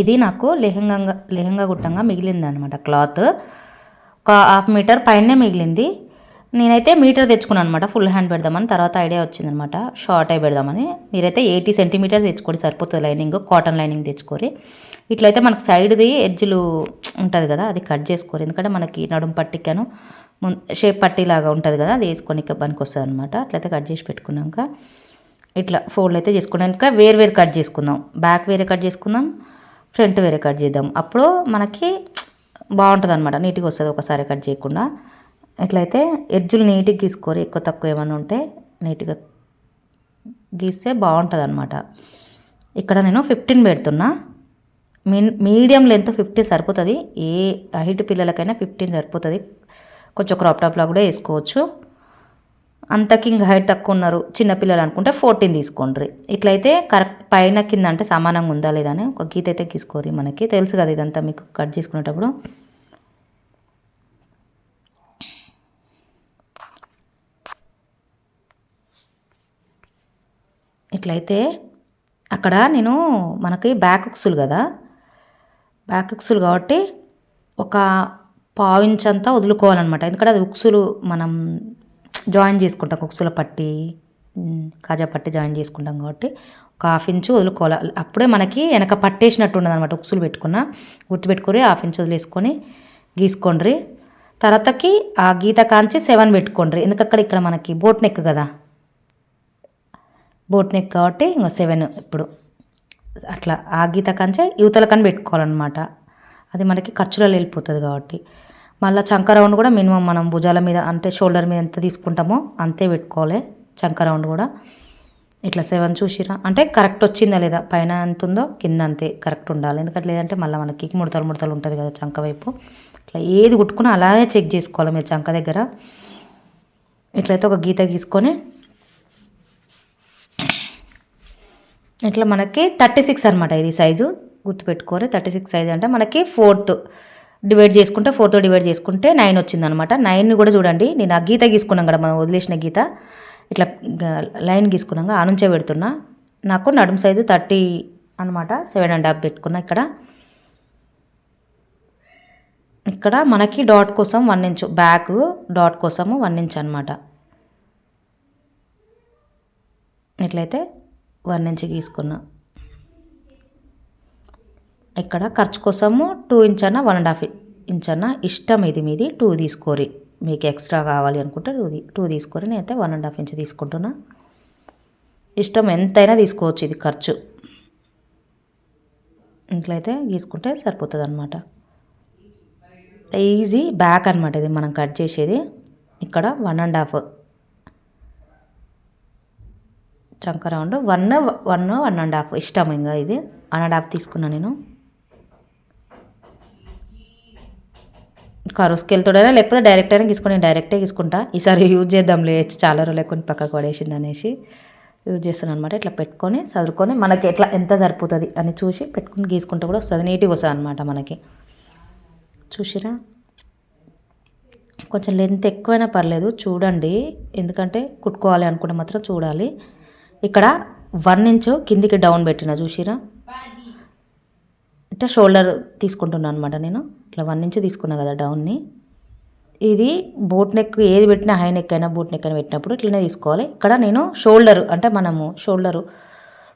ఇది నాకు లెహంగా లెహంగా గుట్టంగా మిగిలింది అనమాట క్లాత్. ఒక హాఫ్ మీటర్ పైనే మిగిలింది. నేనైతే మీటర్ తెచ్చుకున్నాను అనమాట ఫుల్ హ్యాండ్ పెడదామని. తర్వాత ఐడియా వచ్చిందనమాట షార్ట్ అయి పెడదామని. మీరైతే ఎయిటీ సెంటీమీటర్ తెచ్చుకోండి సరిపోతుంది లైనింగ్ కాటన్ లైనింగ్ తెచ్చుకోరి. ఇట్లయితే మనకు సైడ్ది ఎడ్జ్లు ఉంటుంది కదా అది కట్ చేసుకోరు. ఎందుకంటే మనకి నడుం పట్టికను షేప్ పట్టిలాగా ఉంటుంది కదా అది వేసుకొని పనికి వస్తుంది అనమాట అట్లయితే కట్ చేసి పెట్టుకున్నాక ఇట్లా ఫోల్డ్ అయితే చేసుకున్నాక వేరు వేరు కట్ చేసుకుందాం. బ్యాక్ వేరే కట్ చేసుకుందాం. ఫ్రంట్ వేరే కట్ చేద్దాం. అప్పుడు మనకి బాగుంటుంది అనమాట నీట్గా వస్తుంది ఒకసారి కట్ చేయకుండా. ఎట్లయితే ఎడ్జులు నీట్గా గీసుకోరు ఎక్కువ తక్కువ ఏమైనా ఉంటే నీట్గా గీస్తే బాగుంటుంది అనమాట ఇక్కడ నేను ఫిఫ్టీన్ పెడుతున్నా. మిన్ మీడియం లెంత్ ఫిఫ్టీన్ సరిపోతుంది. ఏ హైట్ పిల్లలకైనా ఫిఫ్టీన్ సరిపోతుంది. కొంచెం క్రాప్టాప్లో కూడా వేసుకోవచ్చు. అంతకి ఇంకా హైట్ తక్కువ ఉన్నారు చిన్నపిల్లలు అనుకుంటే ఫోర్టీన్ తీసుకోండి ఇట్లయితే కరెక్ట్ పైన కింద అంటే సమానంగా ఉందా లేదా అని ఒక గీత అయితే గీసుకోరి మనకి. తెలుసు కదా ఇదంతా మీకు కట్ చేసుకునేటప్పుడు. ఇట్లయితే అక్కడ నేను మనకి బ్యాక్ ఉక్సులు కదా. బ్యాక్ ఉక్సులు కాబట్టి ఒక పావించంతా వదులుకోవాలన్నమాట. ఎందుకంటే అది ఉక్సులు మనం జాయిన్ చేసుకుంటాం. ఉక్సుల పట్టి కాజా పట్టి జాయిన్ చేసుకుంటాం కాబట్టి ఒక హాఫ్ ఇంచు వదులుకోవాలి. అప్పుడే మనకి వెనక పట్టేసినట్టు ఉండదు అనమాట ఉక్సులు పెట్టుకున్న గుర్తుపెట్టుకుని హాఫ్ ఇంచు వదిలేసుకొని గీసుకోండ్రి. తర్వాతకి ఆ గీత కాంచి సెవెన్ పెట్టుకోండి ఎందుకక్కడ ఇక్కడ మనకి బోట్ నెక్ కదా? బోట్ నెక్ కాబట్టి ఇంకా సెవెన్ ఇప్పుడు. అట్లా ఆ గీత కంచే యువతల కని పెట్టుకోవాలన్నమాట. అది మనకి ఖర్చులలో వెళ్ళిపోతుంది కాబట్టి. మళ్ళీ చంక రౌండ్ కూడా మినిమం మనం భుజాల మీద అంటే షోల్డర్ మీద ఎంత తీసుకుంటామో అంతే పెట్టుకోవాలి. చంక రౌండ్ కూడా. ఇట్లా సెవెన్ చూసిరా. అంటే కరెక్ట్ వచ్చిందా లేదా? పైన ఎంత ఉందో కింద అంతే కరెక్ట్ ఉండాలి. ఎందుకంటే లేదంటే మళ్ళీ మనకి ముడతలు ముడతలు ఉంటుంది కదా చంక వైపు. ఇట్లా ఏది కుట్టుకున్నా అలాగే చెక్ చేసుకోవాలి మీరు చంక దగ్గర. ఇట్లయితే ఒక గీత గీసుకొని ఇట్లా మనకి థర్టీ సిక్స్ అనమాట ఇది సైజు. గుర్తుపెట్టుకోరు. థర్టీ సిక్స్ సైజ్ అంటే మనకి ఫోర్త్. డివైడ్ చేసుకుంటే ఫోర్తో డివైడ్ చేసుకుంటే నైన్ వచ్చింది అనమాట నైన్ కూడా చూడండి నేను ఆ గీత గీసుకున్నాం కదా మనం వదిలేసిన గీత. ఇట్లా లైన్ గీసుకున్నాక ఆ నుంచే పెడుతున్నా. నాకు నడుము సైజు థర్టీ అనమాట సెవెన్ అండ్ హాఫ్ పెట్టుకున్నా ఇక్కడ. ఇక్కడ మనకి డాట్ కోసం వన్ ఇంచ్ బ్యాక్ డాట్ కోసము వన్ ఇంచ్ అనమాట. ఇట్లయితే వన్ ఇంచ్ గీసుకున్నా. ఇక్కడ ఖర్చు కోసము టూ ఇంచ్ అన్న వన్ అండ్ హాఫ్ ఇంచ్ అన్న. ఇష్టం ఇది మీది? టూ తీసుకోరి. మీకు ఎక్స్ట్రా కావాలి అనుకుంటే టూ టూ తీసుకోరి. నేనైతే వన్ అండ్ హాఫ్ ఇంచ్ తీసుకుంటున్నా. ఇష్టం ఎంతైనా తీసుకోవచ్చు ఇది ఖర్చు. ఇంట్లయితే గీసుకుంటే సరిపోతుంది అనమాట ఈజీ బ్యాక్ అనమాట ఇది మనం కట్ చేసేది. ఇక్కడ వన్ అండ్ హాఫ్ చంక round one one one and half ఇష్టం ఇంకా ఇది. వన్ అండ్ హాఫ్ తీసుకున్నా నేను. కరుసుకెళ్తాడైనా లేకపోతే డైరెక్ట్ అయినా తీసుకుని డైరెక్టే తీసుకుంటా ఈసారి యూజ్ చేద్దాంలే చాలా రోజులు లేకుండా పక్కకు పడేసింది అనేసి యూజ్ చేస్తాను అనమాట ఇట్లా పెట్టుకొని చదువుకొని మనకి ఎట్లా ఎంత సరిపోతుంది అని చూసి పెట్టుకుని గీసుకుంటే కూడా వస్తుంది నీట్గా వస్తుంది అనమాట మనకి. చూసిరా? కొంచెం లెంత్ ఎక్కువైనా పర్లేదు చూడండి. ఎందుకంటే కుట్టుకోవాలి అనుకుంటే మాత్రం చూడాలి. ఇక్కడ వన్ ఇంచ్ కిందికి డౌన్ పెట్టిన చూసిరా? ఇట్లా షోల్డర్ తీసుకుంటున్నాను అనమాట నేను. ఇట్లా వన్ ఇంచ్ తీసుకున్నా కదా డౌన్ని ఇది బోట్ నెక్ ఏది పెట్టినా హై నెక్ అయినా బోట్ నెక్ అయినా పెట్టినప్పుడు ఇట్లనే తీసుకోవాలి. ఇక్కడ నేను షోల్డర్ అంటే మనము షోల్డరు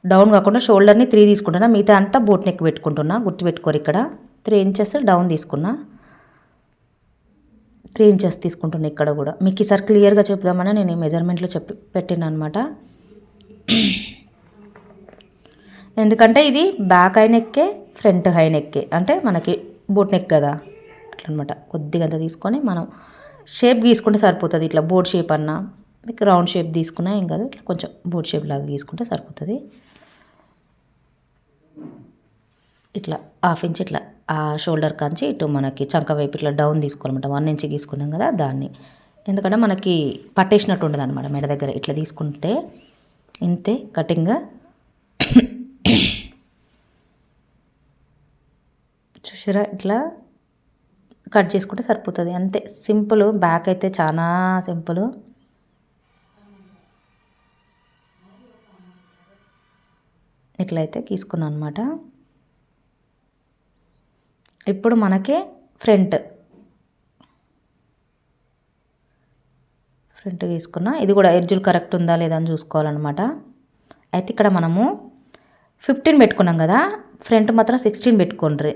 డౌన్ కాకుండా షోల్డర్ని త్రీ తీసుకుంటున్నా. మిగతా అంతా బోట్ నెక్ పెట్టుకుంటున్నా. గుర్తుపెట్టుకోరు ఇక్కడ. త్రీ ఇంచెస్ డౌన్ తీసుకున్నా. త్రీ ఇంచెస్ తీసుకుంటున్నా ఇక్కడ కూడా. మీకు ఈసారి క్లియర్గా చెప్దామని నేను మెజర్మెంట్లో చెప్పి పెట్టాను అనమాట ఎందుకంటే ఇది బ్యాక్ హై నెక్కే ఫ్రంట్ హై నెక్కే అంటే మనకి బోట్ నెక్ కదా. అట్లనమాట. కొద్దిగంత కొద్దిగా అంత తీసుకొని మనం షేప్ గీసుకుంటే సరిపోతుంది. ఇట్లా బోట్ షేప్ అన్నా మీకు రౌండ్ షేప్ తీసుకున్నా ఏం కాదు. ఇట్లా కొంచెం బోట్ షేప్ లాగా గీసుకుంటే సరిపోతుంది. ఇట్లా హాఫ్ ఇంచ్ ఇట్లా ఆ షోల్డర్ కాంచి ఇటు మనకి చంక వైపు ఇట్లా డౌన్ తీసుకోవాలన్నమాట. వన్ ఇంచ్ గీసుకున్నాం కదా దాన్ని. ఎందుకంటే మనకి పట్టేసినట్టు ఉండదు అనమాట మెడ దగ్గర. ఇట్లా తీసుకుంటే ఇంతే కటింగ్ చూసారా? ఇట్లా కట్ చేసుకుంటే సరిపోతుంది. అంతే. సింపుల్. బ్యాక్ అయితే చాలా సింపుల్. ఇట్లయితే గీసుకున్నాను అనమాట ఇప్పుడు మనకి ఫ్రంట్. ఫ్రంట్ తీసుకున్నా ఇది కూడా ఎడ్జులు కరెక్ట్ ఉందా లేదా అని చూసుకోవాలన్నమాట. అయితే ఇక్కడ మనము ఫిఫ్టీన్ పెట్టుకున్నాం కదా ఫ్రంట్ మాత్రం సిక్స్టీన్ పెట్టుకోండి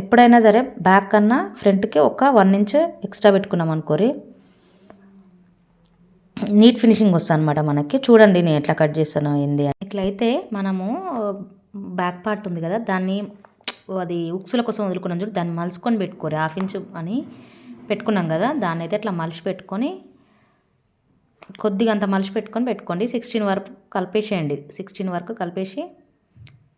ఎప్పుడైనా సరే బ్యాక్ కన్నా ఫ్రంట్కి ఒక వన్ ఇంచ్ ఎక్స్ట్రా పెట్టుకున్నాం అనుకోరి. నీట్ ఫినిషింగ్ వస్తుంది అనమాట మనకి. చూడండి నేను ఎట్లా కట్ చేస్తాను ఏంది అని. ఇట్లయితే మనము బ్యాక్ పార్ట్ ఉంది కదా దాన్ని అది ఉక్సుల కోసం వదులుకున్నాం చూడు దాన్ని మలుచుకొని పెట్టుకోరు. హాఫ్ ఇంచ్ అని పెట్టుకున్నాం కదా దాన్ని అయితే అట్లా మలిచి పెట్టుకొని కొద్దిగా అంత మలిచి పెట్టుకొని పెట్టుకోండి. సిక్స్టీన్ వరకు కలిపేసేయండి. సిక్స్టీన్ వరకు కలిపేసి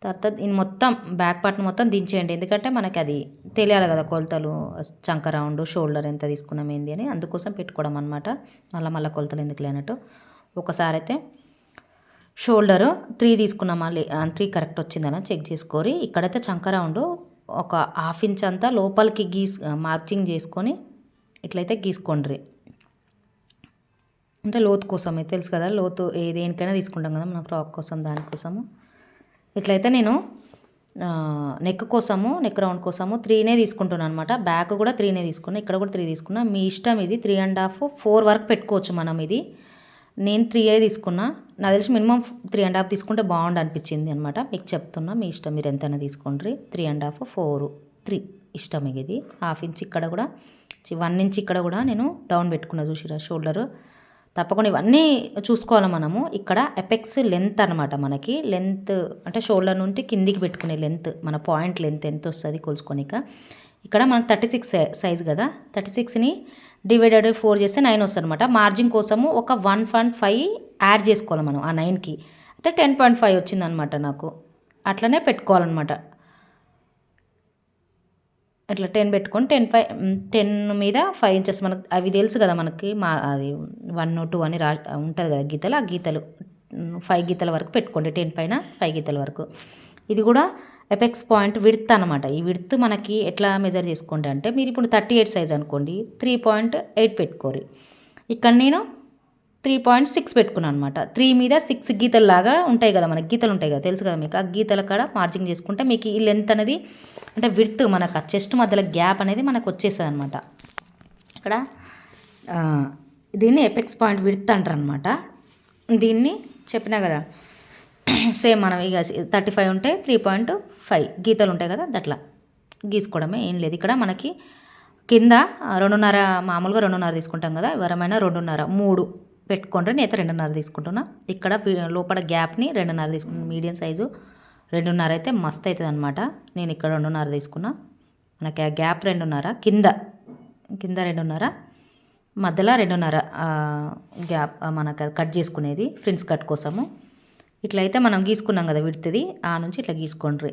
తర్వాత దీన్ని మొత్తం బ్యాక్ పార్ట్ని మొత్తం దించేయండి. ఎందుకంటే మనకి అది తెలియాలి కదా కొలతలు చంక రౌండ్ షోల్డర్ ఎంత తీసుకున్నాం ఏంది అని. అందుకోసం పెట్టుకోవడం అనమాట మళ్ళీ మళ్ళీ కొలతలు ఎందుకు లేనట్టు. ఒకసారి అయితే షోల్డర్ త్రీ తీసుకున్నామా లే త్రీ కరెక్ట్ వచ్చిందని చెక్ చేసుకోరి. ఇక్కడైతే చంక రౌండ్ ఒక హాఫ్ ఇంచ్ అంతా లోపలికి గీస్ మార్చింగ్ చేసుకొని ఇట్లయితే గీసుకోండి అంటే లోతు కోసమే తెలుసు కదా లోతు ఏ దేనికైనా తీసుకుంటాం కదా మన ఫ్రాక్ కోసం దానికోసము ఇట్లయితే నేను నెక్ కోసము నెక్ రౌండ్ కోసము త్రీనే తీసుకుంటున్నాను అనమాట బ్యాక్ కూడా త్రీనే తీసుకున్నా ఇక్కడ కూడా త్రీ తీసుకున్నా. మీ ఇష్టం ఇది త్రీ అండ్ హాఫ్ ఫోర్ వరకు పెట్టుకోవచ్చు మనం ఇది. నేను త్రీ ఏ తీసుకున్నా. నాకు తెలిసి మినిమం త్రీ అండ్ హాఫ్ తీసుకుంటే బాగుండు అనిపించింది అనమాట మీకు చెప్తున్నా మీ ఇష్టం మీరు ఎంతైనా తీసుకోండి. Three and half four three ఇష్టం ఇది. హాఫ్ ఇంచ్ ఇక్కడ కూడా వన్ ఇంచ్ ఇక్కడ కూడా నేను డౌన్ పెట్టుకున్నా చూసిరా షోల్డర్. తప్పకుండా ఇవన్నీ చూసుకోవాలి మనము. ఇక్కడ ఎపెక్స్ లెంత్ అనమాట మనకి. లెంత్ అంటే షోల్డర్ నుండి కిందికి పెట్టుకునే లెంత్ మన పాయింట్ లెంత్ ఎంత వస్తుంది కొలుసుకోనిక ఇక్కడ మనకు థర్టీ సిక్స్ సైజ్ కదా. థర్టీ సిక్స్ని డివైడెడ్ ఫోర్ చేస్తే నైన్ వస్తుంది అనమాట మార్జిన్ కోసము ఒక వన్ పాయింట్ ఫైవ్ యాడ్ చేసుకోవాలి మనం ఆ నైన్కి అయితే టెన్ పాయింట్ ఫైవ్ వచ్చిందనమాట నాకు. అట్లనే పెట్టుకోవాలన్నమాట. ఇట్లా టెన్ పెట్టుకొని టెన్ ఫైవ్ టెన్ మీద ఫైవ్ ఇంచెస్ మనకు అవి తెలుసు కదా మనకి మా అది వన్ టూ oh అని రా ఉంటుంది కదా గీతలు ఆ గీతలు ఫైవ్ గీతల వరకు పెట్టుకోండి టెన్ పైన ఫైవ్ గీతల వరకు. ఇది కూడా ఎపెక్స్ పాయింట్ విడ్త్ అనమాట ఈ విడ్త్ మనకి ఎట్లా మెజర్ చేసుకోండి అంటే మీరు ఇప్పుడు థర్టీ ఎయిట్ సైజ్ అనుకోండి త్రీ పాయింట్ ఎయిట్ పెట్టుకోరు. ఇక్కడ నేను త్రీ పాయింట్ సిక్స్ పెట్టుకున్నాను అనమాట త్రీ మీద సిక్స్ గీతల్లాగా ఉంటాయి కదా మనకి గీతలు ఉంటాయి కదా తెలుసు కదా మీకు? ఆ గీతల కాడ మార్జింగ్ చేసుకుంటే మీకు ఈ లెంత్ అనేది అంటే విడ్త్ మనకు ఆ చెస్ట్ మధ్యలో గ్యాప్ అనేది మనకు వచ్చేస్తుంది అనమాట ఇక్కడ దీన్ని ఎపెక్స్ పాయింట్ విడ్త్ అంటారు అనమాట దీన్ని చెప్పినా కదా సేమ్ మనం ఇక థర్టీ ఫైవ్ ఉంటే త్రీ పాయింట్ ఫైవ్ గీతలు ఉంటాయి కదా అట్లా. గీసుకోవడమే ఏం లేదు. ఇక్కడ మనకి కింద రెండున్నర మామూలుగా రెండున్నర తీసుకుంటాం కదా ఎవరమైనా రెండున్నర మూడు పెట్టుకోండి నేత రెండున్నర తీసుకుంటున్నా. ఇక్కడ లోపల గ్యాప్ని రెండున్నర తీసుకుంటున్నా. మీడియం సైజు రెండున్నర అయితే మస్త్ అవుతుంది అనమాట నేను ఇక్కడ రెండున్నర తీసుకున్నా. మనకి ఆ గ్యాప్ రెండున్నర కింద కింద రెండున్నర మధ్యలో రెండున్నర గ్యాప్ మనకు కట్ చేసుకునేది ఫ్రిన్స్ కట్ కోసము. ఇట్లా అయితే మనం గీసుకున్నాం కదా విడుతుంది ఆ నుంచి ఇట్లా గీసుకోండి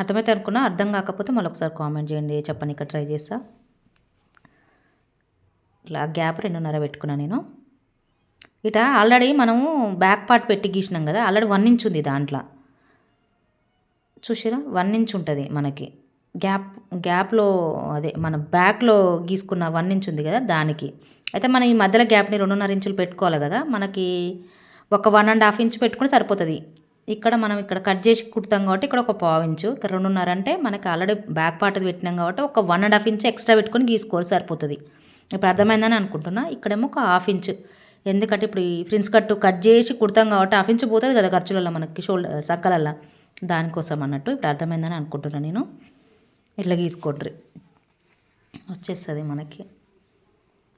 అర్థమైతే అనుకున్నా? అర్థం కాకపోతే మళ్ళీ ఒకసారి కామెంట్ చేయండి చెప్పని ఇక్కడ ట్రై చేస్తా. ఇట్లా గ్యాప్ రెండున్నర పెట్టుకున్నాను నేను. ఇట ఆల్రెడీ మనము బ్యాక్ పార్ట్ పెట్టి గీసినాం కదా ఆల్రెడీ వన్ ఇంచ్ ఉంది దాంట్లో. చూసారా? వన్ ఇంచ్ ఉంటుంది మనకి. గ్యాప్ గ్యాప్లో అదే మన బ్యాక్లో గీసుకున్న వన్ ఇంచ్ ఉంది కదా దానికి. అయితే మనం ఈ మధ్యలో గ్యాప్ని రెండున్నర ఇంచులు పెట్టుకోవాలి కదా మనకి ఒక వన్ అండ్ హాఫ్ ఇంచ్ పెట్టుకుని సరిపోతుంది. ఇక్కడ మనం ఇక్కడ కట్ చేసి కుడతాం కాబట్టి ఇక్కడ ఒక పావు ఇంచు. ఇక్కడ రెండున్నర అంటే మనకి ఆల్రెడీ బ్యాక్ పార్ట్ పెట్టినాం కాబట్టి ఒక one and half inch extra పెట్టుకొని గీసుకోవాలి సరిపోతుంది. ఇప్పుడు అర్థమైందని అనుకుంటున్నా. ఇక్కడేమో ఒక హాఫ్ ఇంచ్. ఎందుకంటే ఇప్పుడు ఈ ఫ్రిన్స్ కట్టు కట్ చేసి కుడతాం కాబట్టి హాఫ్ ఇంచ్ పోతుంది కదా ఖర్చులలో మనకి షోల్డర్ సక్కలల్లో. దానికోసం అన్నట్టు ఇప్పుడు అర్థమైందని అనుకుంటున్నాను నేను. ఇట్లా గీసుకోండ్రి. వచ్చేస్తుంది మనకి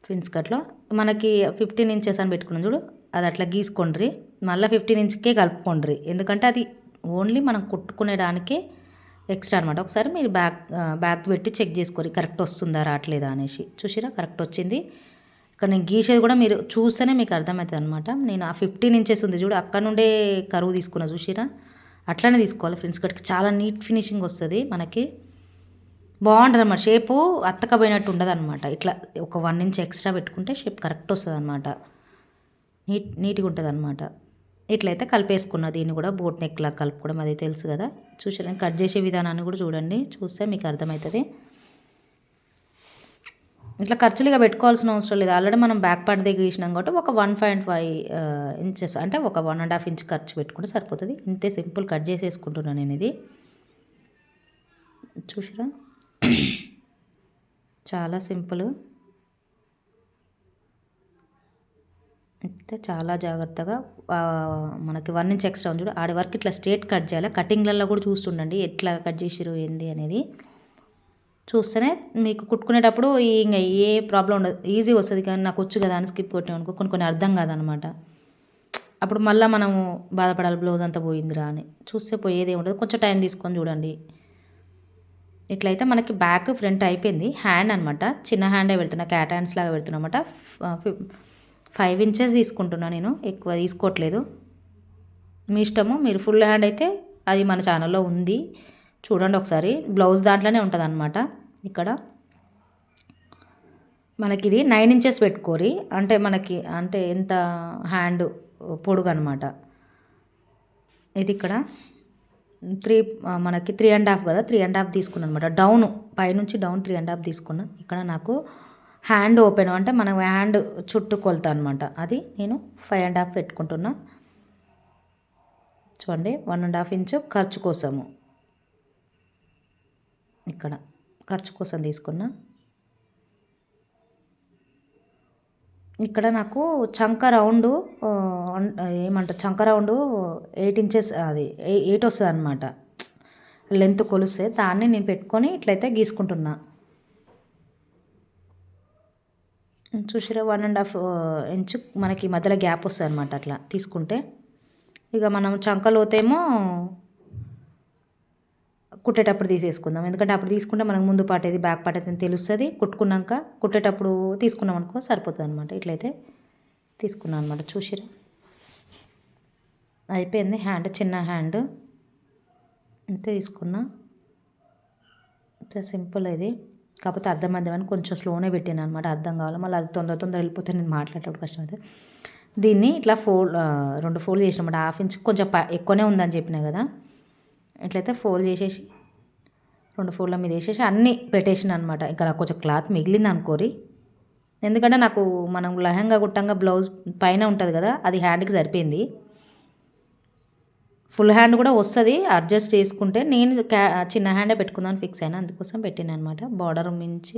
ఫ్రిన్స్ కట్లో. మనకి ఫిఫ్టీన్ ఇంచెస్ అని పెట్టుకున్నాం చూడు. అది అట్లా గీసుకోండ్రి. మళ్ళీ ఫిఫ్టీన్ ఇంచ్కే కలుపుకోండ్రి. ఎందుకంటే అది ఓన్లీ మనం కుట్టుకునేదానికే ఎక్స్ట్రా అనమాట ఒకసారి మీరు బ్యాక్ బ్యాక్ పెట్టి చెక్ చేసుకోరు కరెక్ట్ వస్తుందా రావట్లేదా అనేసి. చూసిరా? కరెక్ట్ వచ్చింది. ఇక్కడ నేను గీసేది కూడా మీరు చూస్తేనే మీకు అర్థమవుతుంది అనమాట నేను ఆ ఫిఫ్టీన్ ఇంచెస్ ఉంది. చూడు అక్కడ నుండే కరువు తీసుకున్నా. చూసిరా? అట్లనే తీసుకోవాలి ఫ్రెండ్స్. కట్కి చాలా నీట్ ఫినిషింగ్ వస్తుంది మనకి. బాగుంటుంది అనమాట షేపు అత్తకపోయినట్టు ఉండదు అనమాట ఇట్లా ఒక వన్ ఇంచ్ ఎక్స్ట్రా పెట్టుకుంటే షేప్ కరెక్ట్ వస్తుంది అనమాట నీట్ నీట్గా ఉంటుంది అనమాట ఇట్లయితే కలిపేసుకున్న. దీన్ని కూడా బోట్ నెక్లా కలుపుకోవడం అది తెలుసు కదా. చూసారా కట్ చేసే విధానాన్ని కూడా చూడండి. చూస్తే మీకు అర్థమవుతుంది. ఇట్లా ఖర్చులుగా పెట్టుకోవాల్సిన అవసరం లేదు. ఆల్రెడీ మనం బ్యాక్ పార్ట్ దగ్గర తీసినాం కాబట్టి ఒక వన్ పాయింట్ ఫైవ్ ఇంచెస్ అంటే ఒక వన్ అండ్ హాఫ్ ఇంచ్ ఖర్చు పెట్టుకుంటే సరిపోతుంది. ఇంతే సింపుల్ కట్ చేసేసుకుంటున్నాను నేను ఇది. చూసారా చాలా సింపుల్. అయితే చాలా జాగ్రత్తగా మనకి వన్ ఇంచ్ ఎక్స్ట్రా ఉంది చూడు. ఆడి వరకు ఇట్లా స్ట్రేట్ కట్ చేయాలి. కటింగ్లలో కూడా చూస్తుండండి. ఎట్లా కట్ చేసిరు ఏంది అనేది. చూస్తేనే మీకు కుట్టుకునేటప్పుడు ఇంకా ఏ ప్రాబ్లం ఉండదు. ఈజీ వస్తుంది. కానీ నాకు వచ్చు కదా అని స్కిప్ కొట్టామనుకో కొన్ని కొన్ని అర్థం కాదనమాట. అప్పుడు మళ్ళీ మనము బాధపడాలి బ్లౌజ్ అంతా పోయిందిరా అని. చూస్తే పోయేదే ఉండదు. కొంచెం టైం తీసుకొని చూడండి. ఇట్లయితే మనకి బ్యాక్ ఫ్రంట్ అయిపోయింది. హ్యాండ్ అనమాట చిన్న హ్యాండే పెడుతున్నా. క్యాట్ హ్యాండ్స్ లాగా పెడుతున్నా అనమాట ఫైవ్ ఇంచెస్ తీసుకుంటున్నా నేను. ఎక్కువ తీసుకోవట్లేదు. మీ ఇష్టము మీరు ఫుల్ హ్యాండ్ అయితే అది మన ఛానల్లో ఉంది. చూడండి ఒకసారి. బ్లౌజ్ దాంట్లోనే ఉంటుంది అనమాట ఇక్కడ. మనకి ఇది నైన్ ఇంచెస్ పెట్టుకోరి. అంటే మనకి అంటే ఎంత హ్యాండ్ పొడుగు అనమాట ఇది ఇక్కడ త్రీ మనకి త్రీ అండ్ హాఫ్ కదా త్రీ అండ్ హాఫ్ తీసుకున్నాను అనమాట డౌన్ పైనుంచి డౌన్ త్రీ అండ్ హాఫ్ తీసుకున్నా. ఇక్కడ నాకు హ్యాండ్ ఓపెన్ అంటే మనం హ్యాండ్ చుట్టూ కొలత అనమాట అది నేను ఫైవ్ అండ్ హాఫ్ పెట్టుకుంటున్నా. చూడండి వన్ అండ్ హాఫ్ ఇంచు ఖర్చు కోసము. ఇక్కడ ఖర్చు కోసం తీసుకున్నా. ఇక్కడ నాకు చంక రౌండ్ ఏమంటారు చంక రౌండ్ ఎయిట్ ఇంచెస్ అది ఎయిట్ వస్తుంది అనమాట లెంత్ కొలిస్తే దాన్ని నేను పెట్టుకొని ఇట్లయితే గీసుకుంటున్నా. చూసిరా వన్ అండ్ హాఫ్ ఇంచ్ మనకి మధ్యలో గ్యాప్ వస్తుంది అనమాట అట్లా తీసుకుంటే. ఇక మనం చంకలోతేమో కుట్టేటప్పుడు తీసేసుకుందాం. ఎందుకంటే అప్పుడు తీసుకుంటే మనకు ముందు పాట ఏది బ్యాక్ పాట ఏది తెలుస్తుంది. కుట్టుకున్నాక కుట్టేటప్పుడు తీసుకున్నాం అనుకో సరిపోతుంది అనమాట ఇట్లయితే తీసుకున్నాం అనమాట చూసిరా. అయిపోయింది. హ్యాండ్ చిన్న హ్యాండ్ అంతే తీసుకున్నా. అంతే సింపుల్ ఇది. కాకపోతే అర్థం అర్థమని కొంచెం స్లోనే పెట్టాను అనమాట అర్థం కావాలి? మళ్ళీ అది తొందర తొందర వెళ్ళిపోతే నేను మాట్లాడేటప్పుడు కష్టం దీన్ని ఇట్లా ఫోల్డ్ రెండు ఫోల్డ్ చేసినమాట. హాఫ్ ఇంచ్ కొంచెం ఎక్కువనే ఉందని చెప్పినా కదా? ఇట్లయితే ఫోల్డ్ చేసేసి రెండు ఫోల్డ్ల మీద వేసేసి అన్నీ పెట్టేసిన అనమాట ఇంకా నాకు కొంచెం క్లాత్ మిగిలింది అనుకోరి. ఎందుకంటే నాకు మనం లెహంగా గుట్టంగా బ్లౌజ్ పైన ఉంటుంది కదా అది హ్యాండ్కి సరిపోయింది. ఫుల్ హ్యాండ్ కూడా వస్తుంది. అడ్జస్ట్ చేసుకుంటే నేను క్యా చిన్న హ్యాండే పెట్టుకుందామని ఫిక్స్ అయినా అందుకోసం పెట్టాను అనమాట బార్డర్ మించి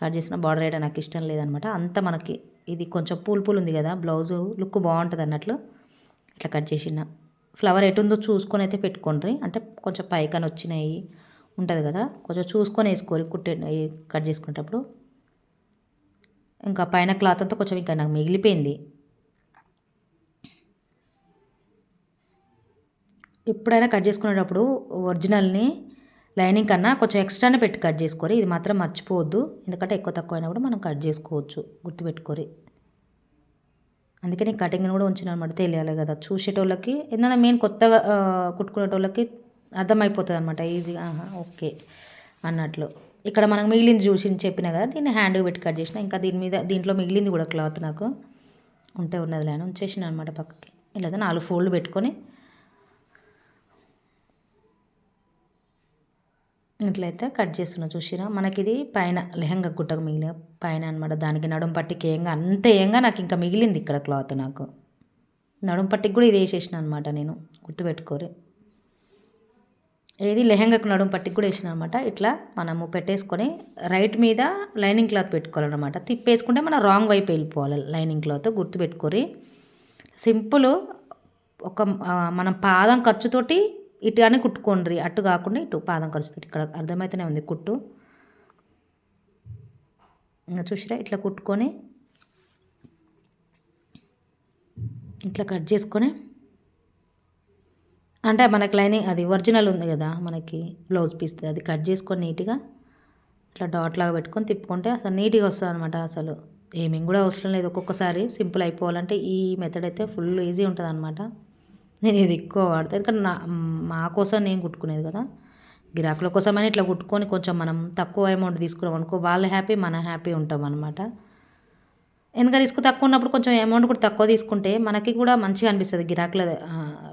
కట్ చేసిన బార్డర్ వేయడం నాకు ఇష్టం లేదనమాట. అంత మనకి ఇది కొంచెం పూల్ పూల్ ఉంది కదా బ్లౌజు లుక్ బాగుంటుంది అన్నట్లు ఇట్లా కట్ చేసిన. ఫ్లవర్ ఎటుందో చూసుకొని అయితే పెట్టుకోండి అంటే కొంచెం పైకని వచ్చినాయి ఉంటుంది కదా కొంచెం చూసుకొని వేసుకోరు కుట్టే కట్ చేసుకునేటప్పుడు. ఇంకా పైన క్లాత్ అంతా కొంచెం ఇంకా నాకు మిగిలిపోయింది. ఎప్పుడైనా కట్ చేసుకునేటప్పుడు ఒరిజినల్ని లైనింగ్ కన్నా కొంచెం ఎక్స్ట్రానే పెట్టి కట్ చేసుకోరి. ఇది మాత్రం మర్చిపోవద్దు. ఎందుకంటే ఎక్కువ తక్కువ అయినా కూడా మనం కట్ చేసుకోవచ్చు. గుర్తుపెట్టుకోరి. అందుకే నేను కటింగ్ని కూడా ఉంచిన అనమాట. తెలియాలి కదా. చూసేటోళ్ళకి ఎందుకంటే మెయిన్ కొత్తగా కుట్టుకునేటోళ్ళకి అర్థమైపోతుంది అనమాట ఈజీగా ఓకే అన్నట్లు. ఇక్కడ మనకు మిగిలింది చూసి చెప్పిన కదా దీన్ని హ్యాండ్ పెట్టి కట్ చేసిన. ఇంకా దీని మీద దీంట్లో మిగిలింది కూడా క్లాత్ నాకు. ఉంటే ఉన్నది లేని ఉంచేసిన అనమాట పక్కకి. లేదా నాలుగు ఫోల్డ్ పెట్టుకొని ఇట్లయితే కట్ చేస్తున్నా చూసిరా? మనకి ఇది పైన లెహంగా గుట్టకు మిగిలిన పైన అనమాట దానికి నడుం పట్టికి ఏంగా అంత ఏంగా నాకు ఇంకా మిగిలింది ఇక్కడ క్లాత్ నాకు. నడుం పట్టికి కూడా ఇది వేసేసిన అనమాట నేను గుర్తుపెట్టుకోరు. ఏది? లెహంగాకు నడుం పట్టికి కూడా వేసిన అనమాట ఇట్లా మనము పెట్టేసుకొని రైట్ మీద లైనింగ్ క్లాత్ పెట్టుకోవాలన్నమాట. తిప్పేసుకుంటే మనం రాంగ్ వైపు వెళ్ళిపోవాలి లైనింగ్ క్లాత్ గుర్తుపెట్టుకోరి. సింపుల్ ఒక మనం పాదం ఖర్చుతోటి ఇటు అని కుట్టుకోండి అటు కాకుండా ఇటు పాదం కలుస్తుంది ఇక్కడ అర్థమైతేనే ఉంది కుట్టు. ఇంకా చూసిరా? ఇట్లా కుట్టుకొని ఇట్లా కట్ చేసుకొని అంటే మనకి లైనింగ్ అది ఒరిజినల్ ఉంది కదా మనకి బ్లౌజ్ పీస్ అది కట్ చేసుకొని నీట్గా ఇట్లా డాట్ లాగా పెట్టుకొని తిప్పుకుంటే అసలు నీట్గా వస్తుంది అనమాట అసలు. ఏమేమి కూడా అవసరం లేదు. ఒక్కొక్కసారి సింపుల్ అయిపోవాలంటే ఈ మెథడ్ అయితే ఫుల్ ఈజీ ఉంటుంది అనమాట నేను ఇది ఎక్కువ వాడతాను ఎందుకంటే నా మా కోసం నేను కుట్టుకునేది కదా. గిరాకుల కోసమని ఇట్లా కుట్టుకొని కొంచెం మనం తక్కువ అమౌంట్ తీసుకున్నాం అనుకో వాళ్ళు హ్యాపీ మన హ్యాపీ ఉంటాం అనమాట ఎందుకంటే రిస్క్ తక్కువ ఉన్నప్పుడు కొంచెం అమౌంట్ కూడా తక్కువ తీసుకుంటే మనకి కూడా మంచిగా అనిపిస్తుంది. గిరాకుల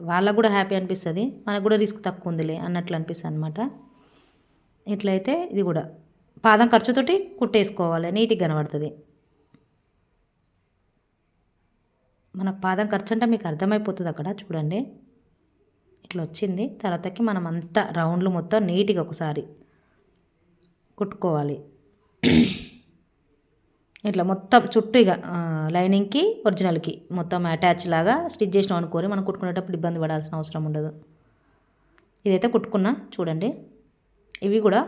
వాళ్ళకు కూడా హ్యాపీ అనిపిస్తుంది. మనకు కూడా రిస్క్ తక్కువ ఉందిలే అన్నట్లు అనిపిస్తుంది అనమాట ఇట్లయితే ఇది కూడా. పాదం ఖర్చుతోటి కుట్టేసుకోవాలి. నీట్గా కనబడుతుంది. మన పాదం ఖర్చు అంటే మీకు అర్థమైపోతుంది అక్కడ చూడండి. ఇట్లా వచ్చింది. తర్వాతకి మనం అంతా రౌండ్లు మొత్తం నీట్గా ఒకసారి కుట్టుకోవాలి. ఇట్లా మొత్తం చుట్టూ ఇక లైనింగ్కి ఒరిజినల్కి మొత్తం అటాచ్ లాగా స్టిచ్ చేసినాం అనుకోరి మనం కుట్టుకునేటప్పుడు ఇబ్బంది పడాల్సిన అవసరం ఉండదు. ఇదైతే కుట్టుకున్నా చూడండి. ఇవి కూడా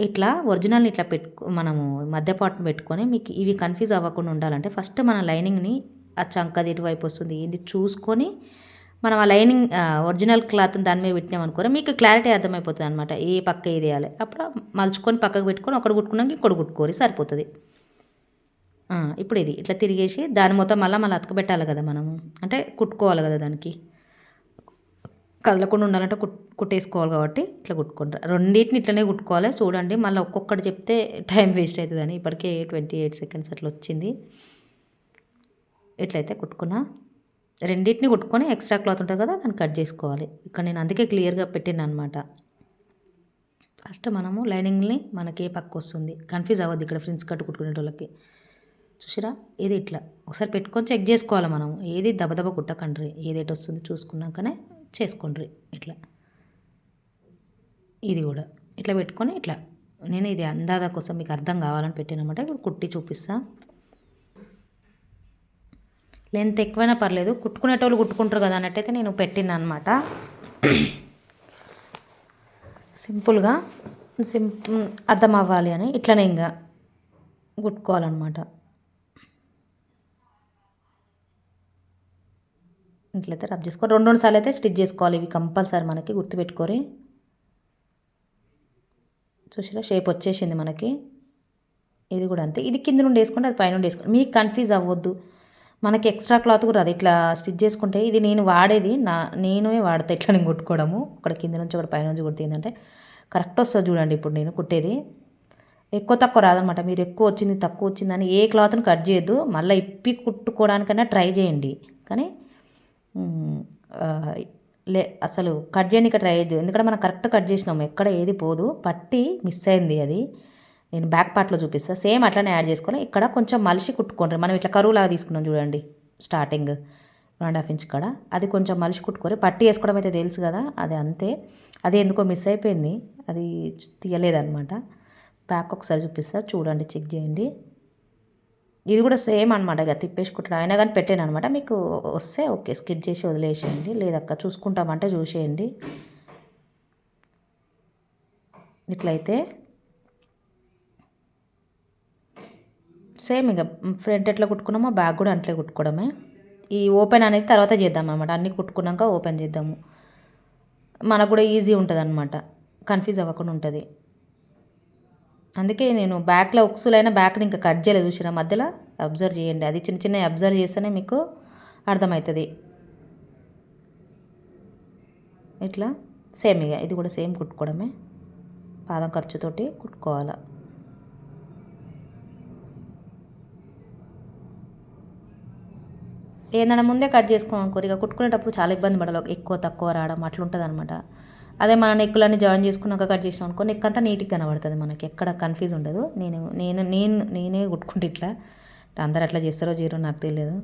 ఇట్లా ఒరిజినల్ని ఇట్లా పెట్టుకో మనము మధ్యపాటు పెట్టుకొని మీకు ఇవి కన్ఫ్యూజ్ అవ్వకుండా ఉండాలంటే ఫస్ట్ మన లైనింగ్ని ఆ చంకది ఇటువైపు వస్తుంది? ఇది చూసుకొని మనం ఆ లైనింగ్ ఒరిజినల్ క్లాత్ దాని మీద పెట్టినాం అనుకోరా మీకు క్లారిటీ అర్థమైపోతుంది అనమాట ఏ పక్క ఏది వేయాలి? అప్పుడు మలుచుకొని పక్కకు పెట్టుకొని ఒకటి కుట్టుకున్నాక ఇంకోటి కుట్టుకోరి సరిపోతుంది. ఇప్పుడు ఇది ఇట్లా తిరిగేసి దాని మొత్తం మళ్ళీ మళ్ళీ అతకబెట్టాలి కదా మనము. అంటే కుట్టుకోవాలి కదా దానికి. కదలకుండా ఉండాలంటే కుట్ కుట్టేసుకోవాలి కాబట్టి ఇట్లా కుట్టుకుంటారు. రెండింటిని ఇట్లనే కుట్టుకోవాలి. చూడండి మళ్ళీ ఒక్కొక్కటి చెప్తే టైం వేస్ట్ అవుతుందని. ఇప్పటికే ట్వంటీ ఎయిట్ సెకండ్స్ అట్లా వచ్చింది. ఎట్లయితే కుట్టుకున్నా రెండింటిని కుట్టుకొని ఎక్స్ట్రా క్లాత్ ఉంటుంది కదా దాన్ని కట్ చేసుకోవాలి. ఇక్కడ నేను అందుకే క్లియర్గా పెట్టాను అనమాట ఫస్ట్ మనము లైనింగ్ని మనకి ఏ పక్క వస్తుంది? కన్ఫ్యూజ్ అవ్వద్దు ఇక్కడ ఫ్రెండ్స్ కట్టు కుట్టుకునే వాళ్ళకి చూసిరా? ఏది ఇట్లా? ఒకసారి పెట్టుకొని చెక్ చేసుకోవాలి మనం ఏది దబదబ కుట్టకండ్రి. ఏది ఎటు వస్తుంది చూసుకున్నాకనే చేసుకోండ్రి. ఇట్లా. ఇది కూడా. ఇట్లా పెట్టుకొని ఇట్లా. నేను ఇది అందాద కోసం మీకు అర్థం కావాలని పెట్టానమాట. ఇప్పుడు కుట్టి చూపిస్తా. లెంత్ ఎక్కువైనా పర్లేదు. కుట్టుకునేటోళ్ళు కుట్టుకుంటారు కదా అన్నట్టయితే నేను పెట్టిన అనమాట సింపుల్గా సింపుల్ అర్థం అవ్వాలి అని ఇట్లనే ఇంకా కుట్టుకోవాలన్నమాట. ఇట్లయితే రబ్ చేసుకోవాలి రెండు రెండు సార్లు అయితే స్టిచ్ చేసుకోవాలి. ఇవి కంపల్సరీ మనకి గుర్తుపెట్టుకోరి. చూసిరా షేప్ వచ్చేసింది మనకి. ఇది కూడా అంతే. ఇది కింద నుండి వేసుకుంటే అది పైన నుండి వేసుకోండి మీకు కన్ఫ్యూజ్ అవ్వద్దు. మనకి ఎక్స్ట్రా క్లాత్ కూడా అది ఇట్లా స్టిచ్ చేసుకుంటే ఇది నేను వాడేది నా నేనే వాడతా ఇట్లా నేను కుట్టుకోవడము. అక్కడ కింద నుంచి ఒకటి పైన నుంచి కుడితే ఏంటంటే కరెక్ట్ వస్తుంది చూడండి ఇప్పుడు నేను కుట్టేది. ఎక్కువ తక్కువ రాదనమాట మీరు ఎక్కువ వచ్చింది తక్కువ వచ్చిందని ఏ క్లాత్ని కట్ చేయొద్దు. మళ్ళీ ఇప్పి కుట్టుకోవడానికైనా ట్రై చేయండి. కానీ లే అసలు కట్ చేయడానికి ట్రై చేయొద్దు. ఎందుకంటే మనం కరెక్ట్ కట్ చేసినాము. ఎక్కడ ఏది పోదు. పట్టి మిస్ అయింది అది. నేను బ్యాక్ పార్ట్లో చూపిస్తాను సేమ్ అట్లనే యాడ్ చేసుకొని ఇక్కడ కొంచెం మలిసి కుట్టుకోండి. మనం ఇట్లా కరువులాగా తీసుకున్నాం చూడండి starting one and half inch కాడ. అది కొంచెం మలిసి కుట్టుకొని పట్టి వేసుకోవడం అయితే తెలుసు కదా అది అంతే. అది ఎందుకో మిస్ అయిపోయింది. అది తీయలేదనమాట బ్యాక్ ఒకసారి చూపిస్తా చూడండి చెక్ చేయండి. ఇది కూడా సేమ్ అనమాట ఇక తిప్పేసి కుట్టడం. అయినా కానీ పెట్టాను అనమాట మీకు వస్తే ఓకే స్కిప్ చేసి వదిలేసేయండి. లేదక్క చూసుకుంటామంటే చూసేయండి. ఇట్లయితే సేమ్ ఇక ఫ్రంట్ ఎట్లా కుట్టుకున్నామో బ్యాక్ కూడా అట్లే కుట్టుకోవడమే. ఈ ఓపెన్ అనేది తర్వాత చేద్దాం అనమాట అన్నీ కుట్టుకున్నాక ఓపెన్ చేద్దాము. మనకు కూడా ఈజీ ఉంటుంది అనమాట కన్ఫ్యూజ్ అవ్వకుండా ఉంటుంది. అందుకే నేను బ్యాక్లో ఉక్సులైన బ్యాక్ని ఇంకా కట్ చేయలేదు చూసిన మధ్యలో అబ్జర్వ్ చేయండి. అది చిన్న చిన్న అబ్జర్వ్ చేస్తేనే మీకు అర్థమవుతుంది. ఇట్లా సేమ్ ఇక ఇది కూడా సేమ్ కుట్టుకోవడమే. పాదం ఖర్చుతోటి కుట్టుకోవాలి? ఏదైనా ముందే కట్ చేసుకోవాలి అనుకో. ఇక కుట్టుకునేటప్పుడు చాలా ఇబ్బంది పడాలి. ఎక్కువ తక్కువ రావడం అట్లుంటుంది అనమాట అదే మన నెక్కులన్నీ జాయిన్ చేసుకున్నాక కట్ చేసినాం అనుకో నెక్ అంతా నీట్గా కనబడుతుంది మనకి. ఎక్కడ కన్ఫ్యూజ్ ఉండదు. నేను నేను నేను నేనే కుట్టుకుంటే ఇట్లా. అందరు అట్లా చేస్తారో జీరో నాకు తెలియదు.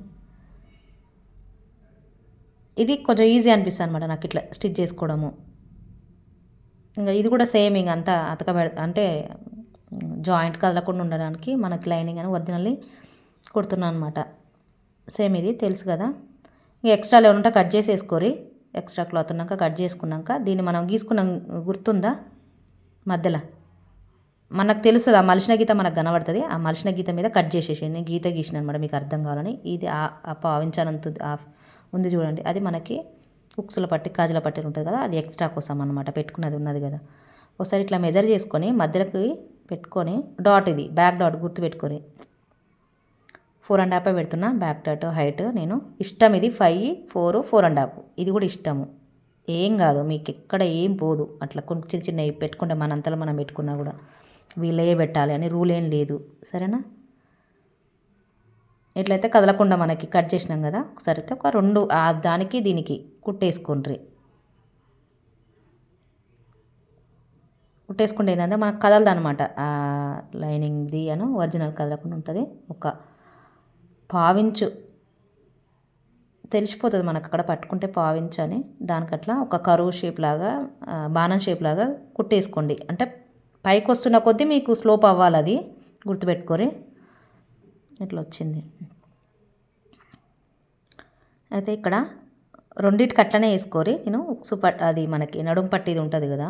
ఇది కొంచెం ఈజీ అనిపిస్తుంది అనమాట నాకు ఇట్లా స్టిచ్ చేసుకోవడము. ఇంకా ఇది కూడా సేమ్ ఇంక అంతా అతకబెడ అంటే జాయింట్ కదలకుండా ఉండడానికి మనకి లైనింగ్ అని ఒరిజినల్లీ కుడుతున్నాను అనమాట సేమ్ ఇది తెలుసు కదా. ఇంక ఎక్స్ట్రా ఏమైనా ఉంటే కట్ చేసేసుకోరి. ఎక్స్ట్రా క్లాత్ ఉన్నాక కట్ చేసుకున్నాక దీన్ని మనం గీసుకున్నాం గుర్తుందా? మధ్యలో. మనకు తెలుస్తుంది ఆ మలిసిన గీత మనకు కనబడుతుంది. ఆ మలిసిన గీత మీద కట్ చేసేసి గీత గీసిన అనమాట మీకు అర్థం కావాలని. ఇది ఆ పావించాలంత ఉంది చూడండి. అది మనకి ఉక్సుల పట్టి కాజుల పట్టి ఉంటుంది కదా అది ఎక్స్ట్రా కోసం అనమాట. పెట్టుకున్నది ఉన్నది కదా. ఒకసారి ఇట్లా మెజర్ చేసుకొని మధ్యలోకి పెట్టుకొని డాట్ ఇది బ్యాక్ డాట్ గుర్తు పెట్టుకొని ఫోర్ అండ్ హాఫ్ పెడుతున్నా. బ్యాక్ డాట్ హైట్ నేను. ఇష్టం ఇది five four four and half. ఇది కూడా ఇష్టము. ఏం కాదు మీకు ఎక్కడ ఏం పోదు. అట్లా కొన్ని చిన్న చిన్నవి పెట్టుకుంటే మనంతలో మనం పెట్టుకున్నా కూడా వీళ్ళే పెట్టాలి అని రూల్ ఏం లేదు. సరేనా? ఎట్లయితే కదలకుండా మనకి కట్ చేసినాం కదా ఒకసారి అయితే ఒక రెండు దానికి దీనికి కుట్టేసుకోండి కుట్టేసుకుంటే ఏంటంటే మనకు కదలదు అనమాట లైనింగ్ది అను ఒరిజినల్ కదలకుండా ఉంటుంది. ఒక పావించు. తెలిసిపోతుంది మనకు అక్కడ పట్టుకుంటే పావించు అని. దానికి అట్లా ఒక కరువు షేప్ లాగా బాణం షేప్ లాగా కుట్టేసుకోండి. అంటే పైకి వస్తున్న కొద్దీ మీకు స్లోప్ అవ్వాలి అది గుర్తుపెట్టుకొని ఇట్లా వచ్చింది. అయితే ఇక్కడ రెండింటికి అట్లనే వేసుకోరి. నేను ఉక్సు పట్ అది మనకి నడుము పట్టిది ఉంటుంది కదా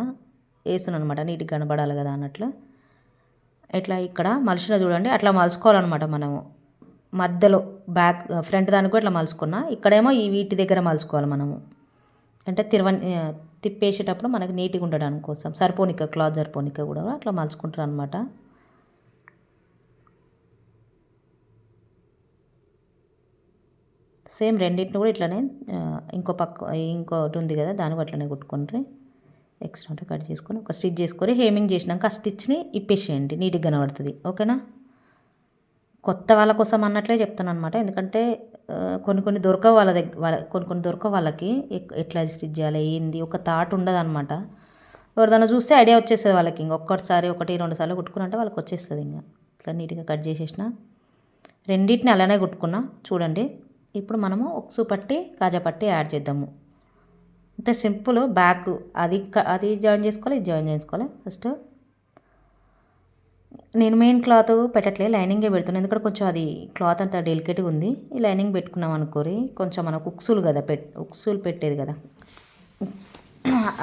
వేస్తున్నాను అనమాట నీట్గా కనబడాలి కదా అన్నట్లు. ఇట్లా ఇక్కడ మలిసిన చూడండి అట్లా మలుచుకోవాలన్నమాట మనము. మధ్యలో బ్యాక్ ఫ్రంట్ దానికి కూడా ఇట్లా మలుచుకున్నా. ఇక్కడేమో ఈ వీటి దగ్గర మలుచుకోవాలి మనము. అంటే తిరవ తిప్పేసేటప్పుడు మనకి నీట్గా ఉండడానికి కోసం. సరిపోనిక క్లాత్ సరిపోనిక కూడా అట్లా మలుచుకుంటారు అనమాట సేమ్ రెండింటిని కూడా ఇట్లానే ఇంకో పక్క ఇంకోటి ఉంది కదా దాన్ని అట్లనే కుట్టుకుంటారు ఎక్స్ట్రా అంటే కట్ చేసుకొని ఒక స్టిచ్ చేసుకొని హేమింగ్ చేసినాక ఆ స్టిచ్ని ఇప్పేసేయండి. నీట్గా కనబడుతుంది. ఓకేనా? కొత్త వాళ్ళ కోసం అన్నట్లే చెప్తాను అనమాట ఎందుకంటే కొన్ని కొన్ని దొరకవు వాళ్ళ దగ్గర వాళ్ళ కొన్ని కొన్ని దొరకవు వాళ్ళకి. ఎట్లా స్టిచ్ చేయాలి ఏంది ఒక థాట్ ఉండదు అనమాట ఎవరిదైనా చూస్తే ఐడియా వచ్చేస్తుంది వాళ్ళకి. ఇంక ఒక్కటిసారి ఒకటి రెండు సార్లు కుట్టుకున్నంటే వాళ్ళకి వచ్చేస్తుంది ఇంకా. ఇట్లా నీట్గా కట్ చేసేసిన. రెండింటిని అలానే కుట్టుకున్నా. చూడండి ఇప్పుడు మనము ఉక్సు పట్టి కాజా పట్టి యాడ్ చేద్దాము. అంటే సింపుల్ బ్యాక్ అది అది జాయిన్ చేసుకోవాలి ఇది జాయిన్ చేసుకోవాలి? ఫస్ట్ నేను మెయిన్ క్లాత్ పెట్టట్లే లైనింగే పెడుతున్నాను ఎందుకంటే కొంచెం అది క్లాత్ అంతా డెలికేట్గా ఉంది. ఈ లైనింగ్ పెట్టుకున్నాం అనుకోరి. కొంచెం మనకు ఉక్సులు కదా పెట్ ఉక్సులు పెట్టేది కదా.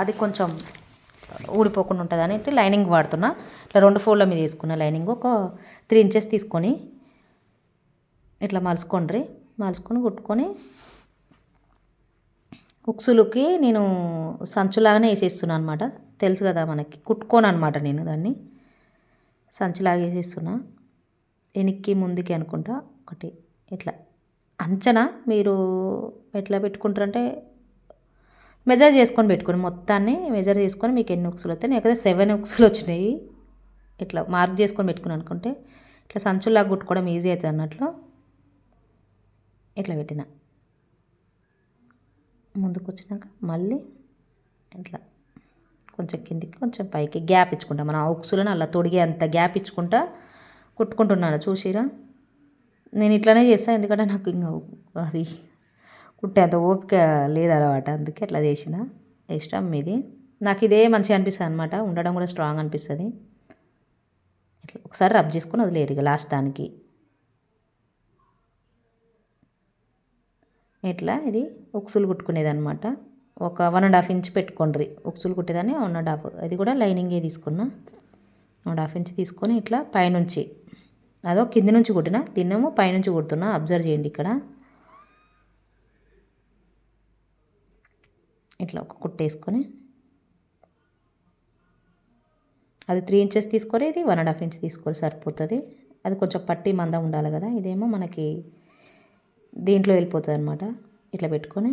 అది కొంచెం ఊడిపోకుండా ఉంటుంది అని లైనింగ్ వాడుతున్నా. ఇట్లా రెండు ఫోల్డ్ల మీద తీసుకున్న లైనింగ్ ఒక త్రీ ఇంచెస్ తీసుకొని ఇట్లా మలుచుకోండి మలుచుకొని కుట్టుకొని ఉక్సులకి నేను సంచులాగానే వేసేస్తున్నాను అనమాట తెలుసు కదా మనకి. కుట్టుకోను అనమాట నేను దాన్ని. సంచిలాగేసేస్తున్నా. వెనక్కి ముందుకి అనుకుంటా. ఒకటి ఇట్లా. అంచనా మీరు ఎట్లా పెట్టుకుంటారంటే మెజర్ చేసుకొని పెట్టుకుని మొత్తాన్ని మెజర్ చేసుకొని మీకు ఎన్ని ఉక్సులు వస్తాయి. నేను సెవెన్ ఉక్సులు వచ్చినాయి. ఇట్లా మార్క్ చేసుకొని పెట్టుకుని అనుకుంటే ఇట్లా సంచులాగా కుట్టుకోవడం ఈజీ అవుతుంది అన్నట్లు ఇట్లా పెట్టిన. ముందుకు వచ్చినాక మళ్ళీ ఇట్లా. కొంచెం కిందికి కొంచెం పైకి గ్యాప్ ఇచ్చుకుంటా. మన ఉక్సులను అలా తొడిగే అంత గ్యాప్ ఇచ్చుకుంటా కుట్టుకుంటున్నాను. చూసిరా? నేను ఇట్లానే చేస్తాను ఎందుకంటే నాకు ఇంకా అది కుట్టే అంత ఓపిక లేదన్నమాట అందుకే అట్లా చేసిన. ఇష్టం మీది నాకు ఇదే మంచిగా అనిపిస్తుంది అనమాట ఉండడం కూడా స్ట్రాంగ్ అనిపిస్తుంది. ఇట్లా ఒకసారి రబ్ చేసుకుని వదిలేరు ఇక లాస్ట్ దానికి. ఇట్లా ఇది ఉక్సులు కుట్టుకునేది అనమాట ఒక వన్ అండ్ హాఫ్ ఇంచ్ పెట్టుకోండి ఉక్సులు కుట్టేదాన్ని వన్ అండ్ హాఫ్ అది కూడా లైనింగే తీసుకున్నా. వన్ అండ్ హాఫ్ ఇంచ్ తీసుకొని ఇట్లా పైనుంచి అదో కింది నుంచి కుట్టిన దీన్నేమో పైనుంచి కుడుతున్నా. అబ్జర్వ్ చేయండి ఇక్కడ. ఇట్లా ఒక కుట్టేసుకొని అది త్రీ ఇంచెస్ తీసుకొని ఇది వన్ అండ్ హాఫ్ ఇంచ్ తీసుకొని సరిపోతుంది. అది కొంచెం పట్టి మంద ఉండాలి కదా ఇదేమో మనకి దీంట్లో వెళ్ళిపోతుంది అనమాట ఇట్లా పెట్టుకొని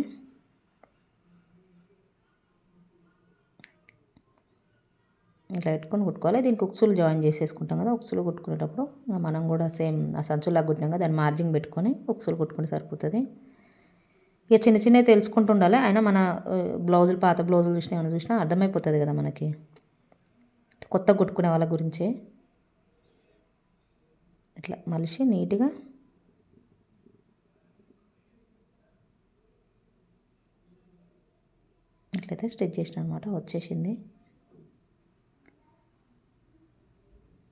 ఇట్లా పెట్టుకొని కుట్టుకోవాలి. దీనికి ఉక్సులు జాయిన్ చేసేసుకుంటాం కదా ఉక్సులు కుట్టుకునేటప్పుడు మనం కూడా సేమ్ ఆ సంచులాగా కుట్టినాం కదా దాన్ని మార్జింగ్ పెట్టుకొని ఉక్సులు కుట్టుకుంటే సరిపోతుంది. ఇక చిన్న చిన్నవి తెలుసుకుంటూ ఉండాలి అయినా మన బ్లౌజులు పాత బ్లౌజులు చూసినా ఏమైనా చూసినా అర్థమైపోతుంది కదా మనకి. కొత్త కుట్టుకునే వాళ్ళ గురించే. ఇట్లా మలిసి నీట్గా ఇట్లయితే స్టిచ్ చేసిన అనమాట వచ్చేసింది.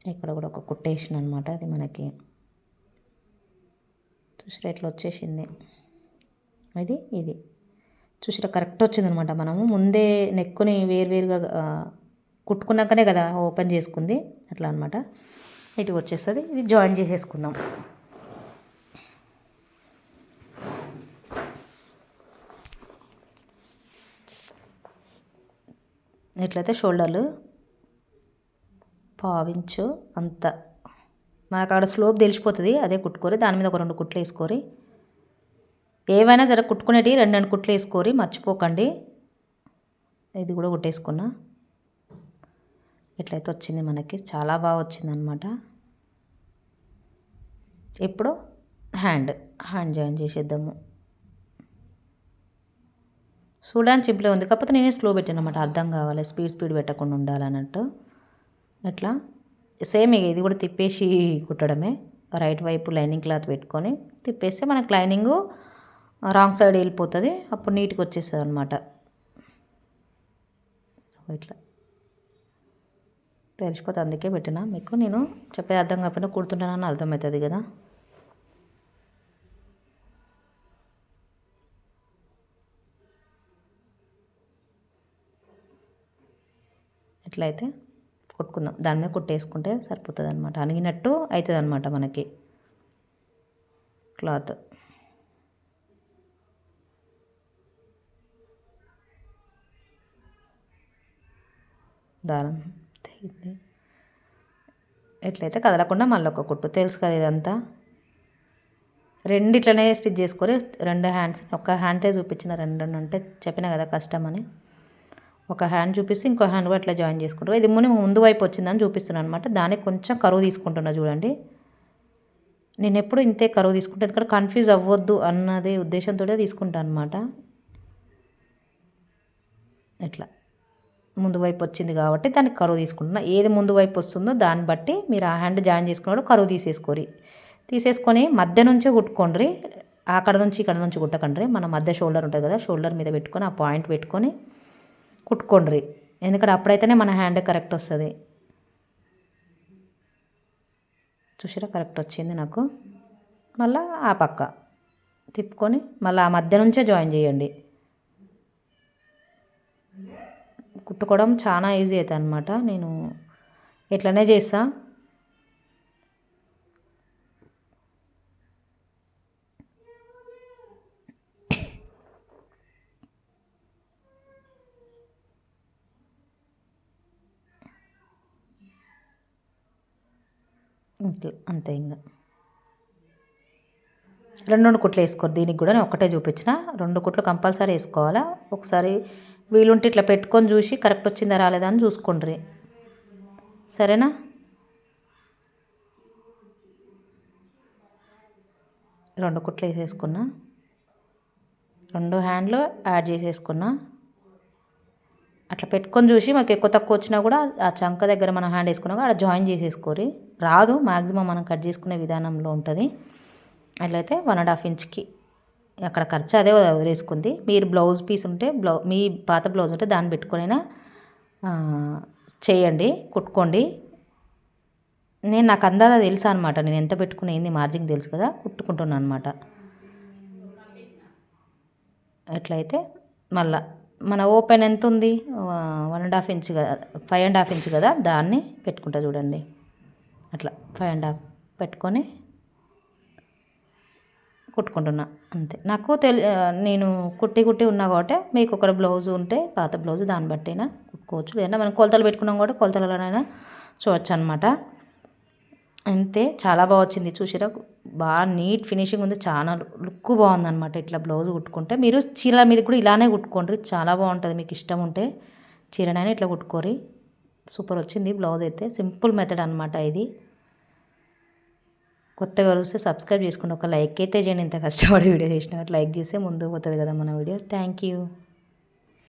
ఇక్కడ కూడా ఒక కుట్టేసిన అనమాట అది మనకి చూసిరా ఇట్లా వచ్చేసింది? ఇది ఇది. చూసిరా కరెక్ట్ వచ్చిందనమాట మనము. ముందే నెక్కుని వేరువేరుగా కుట్టుకున్నాకనే కదా ఓపెన్ చేసుకుంది అట్లా అనమాట ఇటు వచ్చేస్తుంది ఇది జాయిన్ చేసేసుకుందాం. ఎట్లయితే షోల్డర్లు పావించు అంత. మనకు అక్కడ స్లోప్ తెలిసిపోతుంది అదే కుట్టుకోరి దాని మీద ఒక రెండు కుట్లు వేసుకోరి. ఏవైనా సరే కుట్టుకునేటివి రెండు రెండు కుట్లు వేసుకోరి మర్చిపోకండి. ఇది కూడా కుట్టేసుకున్నా. ఎట్లయితే వచ్చింది మనకి చాలా బాగా వచ్చింది అనమాట ఇప్పుడు హ్యాండ్ హ్యాండ్ జాయిన్ చేసేద్దాము. చూడడానికి సింపుల్గా ఉంది కాకపోతే నేనే స్లో పెట్టాను అనమాట అర్థం కావాలి స్పీడ్ స్పీడ్ పెట్టకుండా ఉండాలన్నట్టు. ఎట్లా సేమ్ ఇక ఇది కూడా తిప్పేసి కుట్టడమే. రైట్ వైపు లైనింగ్ క్లాత్ పెట్టుకొని తిప్పేస్తే మనకు లైనింగ్ రాంగ్ సైడ్ వెళ్ళిపోతుంది. అప్పుడు నీట్గా వచ్చేస్తుంది అనమాట ఇట్లా. తెలిసిపోతే అందుకే పెట్టిన. మీకు నేను చెప్పేది అర్థం కాకపోయినా కుడుతుంటానని అర్థమవుతుంది కదా. ఎట్లయితే కుట్టుకుందాం. దాని మీద కుట్టేసుకుంటే సరిపోతుంది అనమాట అనిగినట్టు అవుతుంది అనమాట మనకి. క్లాత్. దారం తెగింది. ఎట్లయితే కదలకుండా మళ్ళీ ఒక కుట్టు. తెలుసు కదా ఇదంతా? రెండిట్లనే స్టిచ్ చేసుకొని రెండు హ్యాండ్స్ ఒక హ్యాండే చూపించిన రెండు అంటే చెప్పిన కదా కష్టం అని. ఒక హ్యాండ్ చూపిస్తే ఇంకో హ్యాండ్ కూడా అట్లా జాయిన్ చేసుకుంటారు. ఇది ముని ముందు వైపు వచ్చిందని చూపిస్తున్నాను అనమాట దానికి కొంచెం కరువు తీసుకుంటున్నా చూడండి. నేను ఎప్పుడు ఇంతే కరువు తీసుకుంటాను ఎందుకంటే కన్ఫ్యూజ్ అవ్వద్దు అన్నది ఉద్దేశంతో తీసుకుంటాను అనమాట ఇట్లా ముందు వైపు వచ్చింది కాబట్టి దానికి కరువు తీసుకుంటున్నా. ఏది ముందు వైపు వస్తుందో దాన్ని బట్టి మీరు ఆ హ్యాండ్ జాయిన్ చేసుకున్నప్పుడు కరువు తీసేసుకోరి. తీసేసుకొని మధ్య నుంచే కుట్టుకోండి అక్కడ నుంచి ఇక్కడ నుంచి కుట్టకండి మన మధ్య షోల్డర్ ఉంటుంది కదా షోల్డర్ మీద పెట్టుకొని ఆ పాయింట్ పెట్టుకొని కుట్టుకోండి ఎందుకంటే అప్పుడైతేనే మన హ్యాండ్ కరెక్ట్ వస్తుంది. చూసారా కరెక్ట్ వచ్చింది నాకు. మళ్ళీ ఆ పక్క. తిప్పుకొని మళ్ళీ ఆ మధ్య నుంచే జాయిన్ చేయండి. కుట్టుకోవడం చాలా ఈజీ అవుతుంది అనమాట నేను ఇట్లనే ఇట్లా అంతే ఇంకా రెండు రెండు కుట్లు వేసుకోరు. దీనికి కూడా నేను ఒకటే చూపించిన. రెండు కుట్లు కంపల్సరీ వేసుకోవాలా? ఒకసారి వీలుంటే ఇట్లా పెట్టుకొని చూసి కరెక్ట్ వచ్చిందా రాలేదా అని చూసుకోండి సరేనా? రెండు కుట్లు వేసేసుకున్నా. రెండు హ్యాండ్లు యాడ్ చేసేసుకున్నా. అట్లా పెట్టుకొని చూసి మాకు ఎక్కువ తక్కువ వచ్చినా కూడా ఆ చంక దగ్గర మనం హ్యాండ్ వేసుకున్నా కూడా అక్కడ జాయిన్ చేసేసుకోరి రాదు. మ్యాక్సిమం మనం కట్ చేసుకునే విధానంలో ఉంటుంది. అట్లయితే వన్ అండ్ హాఫ్ ఇంచ్కి అక్కడ ఖర్చు అదే వదిలేసుకుంది. మీరు బ్లౌజ్ పీస్ ఉంటే బ్లౌ మీ పాత బ్లౌజ్ ఉంటే దాన్ని పెట్టుకునైనా చేయండి కుట్టుకోండి. నేను నాకు అందాదా తెలుసా అనమాట నేను ఎంత పెట్టుకునేది మార్జిన్ తెలుసు కదా కుట్టుకుంటున్నాను అనమాట ఎట్లయితే మళ్ళా మన ఓపెన్ ఎంత ఉంది వన్ అండ్ హాఫ్ ఇంచ్ కదా ఫైవ్ అండ్ హాఫ్ ఇంచ్ కదా దాన్ని పెట్టుకుంటా చూడండి. అట్లా ఫైవ్ అండ్ హాఫ్ పెట్టుకొని కుట్టుకుంటున్నా అంతే. నాకు తెలి నేను కుట్టి కుట్టి ఉన్నా కాబట్టి మీకు ఒకరు బ్లౌజ్ ఉంటే పాత బ్లౌజ్ దాన్ని బట్టైనా కుట్టుకోవచ్చు. లేదంటే మనం కొలతలు పెట్టుకున్నాం కూడా కొలతలలోనైనా చూడొచ్చు అనమాట అంతే చాలా బాగా వచ్చింది చూసిరా. బాగా నీట్ ఫినిషింగ్ ఉంది చాలా లుక్ బాగుందనమాట ఇట్లా బ్లౌజ్ కుట్టుకుంటే. మీరు చీరల మీద కూడా ఇలానే కుట్టుకోండి చాలా బాగుంటుంది. మీకు ఇష్టం ఉంటే చీరనైనా ఇట్లా కుట్టుకోరి సూపర్ వచ్చింది బ్లౌజ్ అయితే సింపుల్ మెథడ్ అనమాట ఇది. కొత్తగా చూస్తే సబ్స్క్రైబ్ చేసుకుని ఒక లైక్ అయితే చేయండి. ఇంత కష్టపడి వీడియో చేసినట్టు లైక్ చేస్తే ముందు పోతుంది కదా మన వీడియో. Thank you.